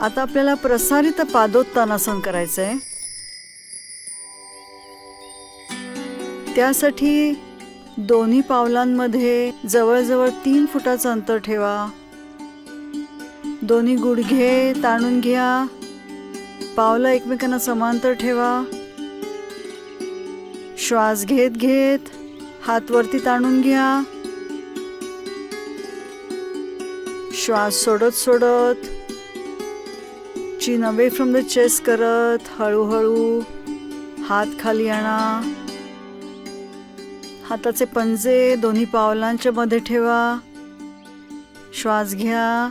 आता आपल्याला प्रसारित पादोत्तानासन करायचं आहे त्यासाठी दोन्ही पावलांमध्ये जवळजवळ तीन फुटाचं अंतर ठेवा. दोन्ही गुडघे ताणून घ्या. पावलं एकमेकांना समांतर ठेवा. श्वास घेत घेत हात वरती ताणून घ्या. श्वास सोडत सोडत चीन अवे फ्रॉम द चेस्ट करत हळूहळू हात खाली आणा हाताचे पंजे दोन्ही पावलांच्या मध्ये ठेवा. श्वास घ्या.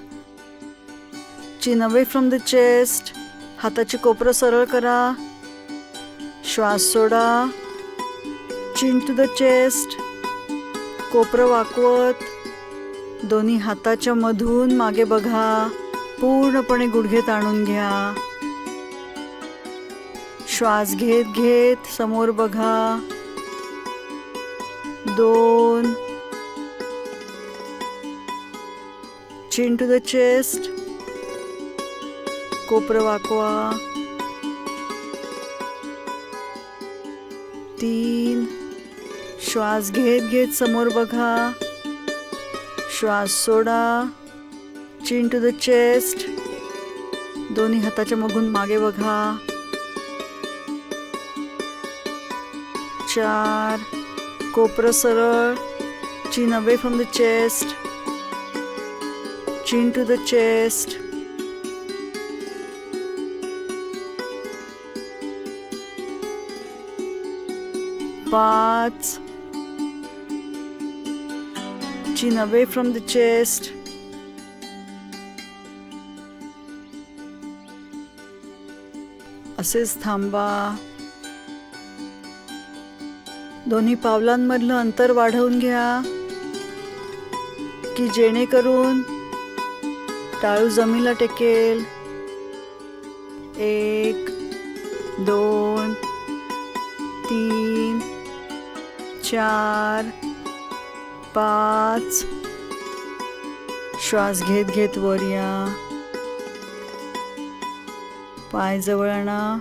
चीन अवे फ्रॉम द चेस्ट हाताची कोपरं सरळ करा. श्वास सोडा. चिन टू द चेस्ट कोपरं वाकवत. दोन्ही हाताच्या मधून मागे बघा. पूर्णपणे गुडघेत आणून घ्या. श्वास घेत घेत समोर बघा. दोन. चिन टू द चेस्ट कोपर वाकवा. तीन. श्वास घेत घेत समोर बघा. श्वास सोडा. चिन टू द चेस्ट दोन्ही हाताच्या मगून मागे बघा. चार. कोपरं सरळ. Chin away from the chest chin to the chest पाच. Chin away from the chest असेच थांबा. दोन्ही पावलांमधलं अंतर वाढवून घ्या. की जेणेकरून टाळू जमीला टेकेल. एक दोन तीन चार पाच. श्वास घेत घेत वर या. पाय जवळ आणा.